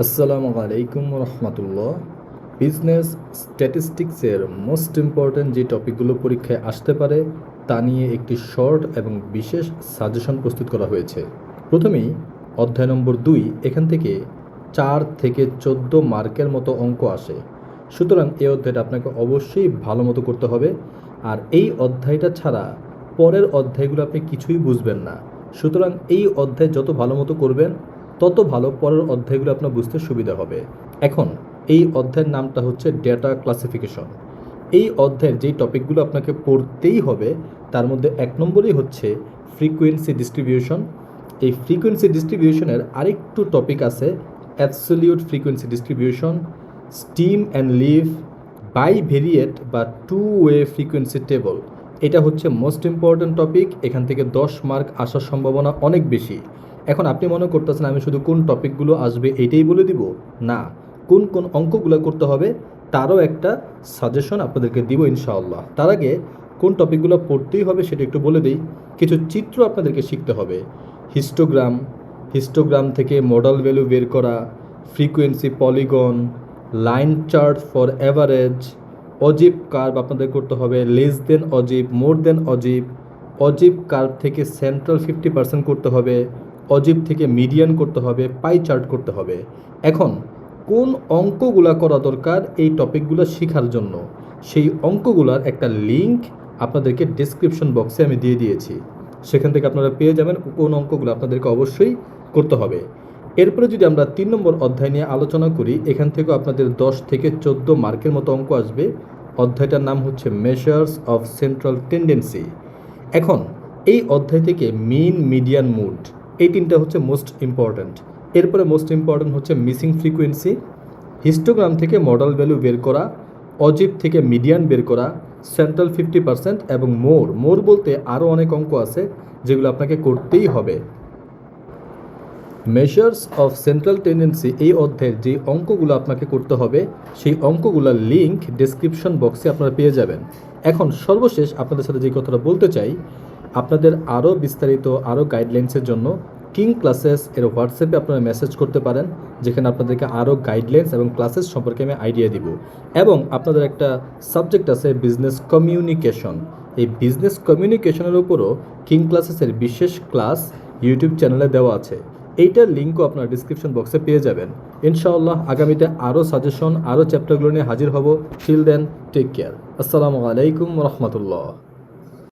আসসালামু আলাইকুম রহমতুল্লাহ। বিজনেস স্ট্যাটিস্টিক্সের মোস্ট ইম্পর্ট্যান্ট যে টপিকগুলো পরীক্ষায় আসতে পারে, তা নিয়ে একটি শর্ট এবং বিশেষ সাজেশন প্রস্তুত করা হয়েছে। প্রথমেই, অধ্যায় নম্বর দুই, এখান থেকে চার থেকে চোদ্দ মার্কের মতো অঙ্ক আসে। সুতরাং এই অধ্যায়টা আপনাকে অবশ্যই ভালো মতো করতে হবে। আর এই অধ্যায়টা ছাড়া পরের অধ্যায়গুলো আপনি কিছুই বুঝবেন না। সুতরাং এই অধ্যায় যত ভালো মতো করবেন তত ভালো পরের অধ্যায়গুলো আপনার বুঝতে সুবিধা হবে। এখন, এই অধ্যায়ের নামটা হচ্ছে ডেটা ক্লাসিফিকেশন এই অধ্যায়ের যেই টপিকগুলো আপনাকে পড়তেই হবে, তার মধ্যে এক নম্বরই হচ্ছে ফ্রিকোয়েন্সি ডিস্ট্রিবিউশন এই ফ্রিকোয়েন্সি ডিস্ট্রিবিউশনের আরেকটু টপিক আছে absolute frequency distribution stem and leaf bivariate বা টু ওয়ে ফ্রিকোয়েন্সি টেবল এটা হচ্ছে মোস্ট ইম্পর্ট্যান্ট টপিক এখান থেকে দশ মার্ক আসার সম্ভাবনা অনেক বেশি। এখন আপনি মনে করতেছেন আমি শুধু কোন টপিকগুলো আসবে এইটাই বলে দিব? না, কোন কোন অঙ্কগুলো করতে হবে তারও একটা সাজেশন আপনাদেরকে দিব ইনশাআল্লাহ। তার আগে কোন টপিকগুলো পড়তেই হবে সেটা একটু বলে দিই। কিছু চিত্র আপনাদেরকে শিখতে হবে। হিস্টোগ্রাম হিস্টোগ্রাম থেকে মডেল ভ্যালু বের করা frequency polygon line chart for average অজীব কার্ভ আপনাদের করতে হবে লেস দেন অজীব মোর দেন অজীব অজীব কার্ভ থেকে সেন্ট্রাল ফিফটি পার্সেন্ট করতে হবে অজীব থেকে মিডিয়ান করতে হবে পাই চার্ট করতে হবে। এখন, কোন অঙ্কগুলা করা দরকার এই টপিকগুলো শেখার জন্য? সেই অঙ্কগুলার একটা লিংক আপনাদেরকে ডিসক্রিপশন বক্সে আমি দিয়ে দিয়েছি। সেখান থেকে আপনারা পেয়ে যাবেন কোন অঙ্কগুলো আপনাদেরকে অবশ্যই করতে হবে। এরপরে যদি আমরা তিন নম্বর অধ্যায় নিয়ে আলোচনা করি, এখান থেকেও আপনাদের দশ থেকে চোদ্দ মার্কের মতো অঙ্ক আসবে। অধ্যায়টার নাম হচ্ছে মেজার্স অফ সেন্ট্রাল টেন্ডেন্সি এখন, এই অধ্যায় থেকে মিন মিডিয়ান মুড এই তিনটা হচ্ছে মোস্ট ইম্পর্ট্যান্ট এরপরে মোস্ট ইম্পর্ট্যান্ট হচ্ছে মিসিং ফ্রিকোয়েন্সি হিস্টোগ্রাম থেকে মডেল ভ্যালু বের করা, অজিব থেকে মিডিয়ান বের করা সেন্ট্রাল ফিফটি পার্সেন্ট এবং মোর মোর বলতে আরও অনেক অঙ্ক আছে, যেগুলো আপনাকে করতেই হবে। মেজার্স অফ সেন্ট্রাল টেন্ডেন্সি এই অধ্যায়ের যে অঙ্কগুলো আপনাকে করতে হবে, সেই অঙ্কগুলোর লিঙ্ক ডেসক্রিপশন বক্সে আপনারা পেয়ে যাবেন। এখন সর্বশেষ আপনাদের সাথে যে কথাটা বলতে চাই, আপনাদের আরও বিস্তারিত আরও গাইডলাইন্সের জন্য কিং ক্লাসেস এর হোয়াটসঅ্যাপে আপনারা মেসেজ করতে পারেন, যেখানে আপনাদেরকে আরও গাইডলাইন্স এবং ক্লাসেস সম্পর্কে আমি আইডিয়া দিব। এবং আপনাদের একটা সাবজেক্ট আছে বিজনেস কমিউনিকেশন এই বিজনেস কমিউনিকেশনের উপরও কিং ক্লাসেসের বিশেষ ক্লাস ইউটিউব চ্যানেলে দেওয়া আছে। এইটার লিঙ্কও আপনার ডিসক্রিপশন বক্সে পেয়ে যাবেন। ইনশাআল্লাহ আগামীতে আরও সাজেশন আরও চ্যাপ্টারগুলো নিয়ে হাজির হব। টিল দেন টেক কেয়ার আসসালামু আলাইকুম রহমতুল্লাহ।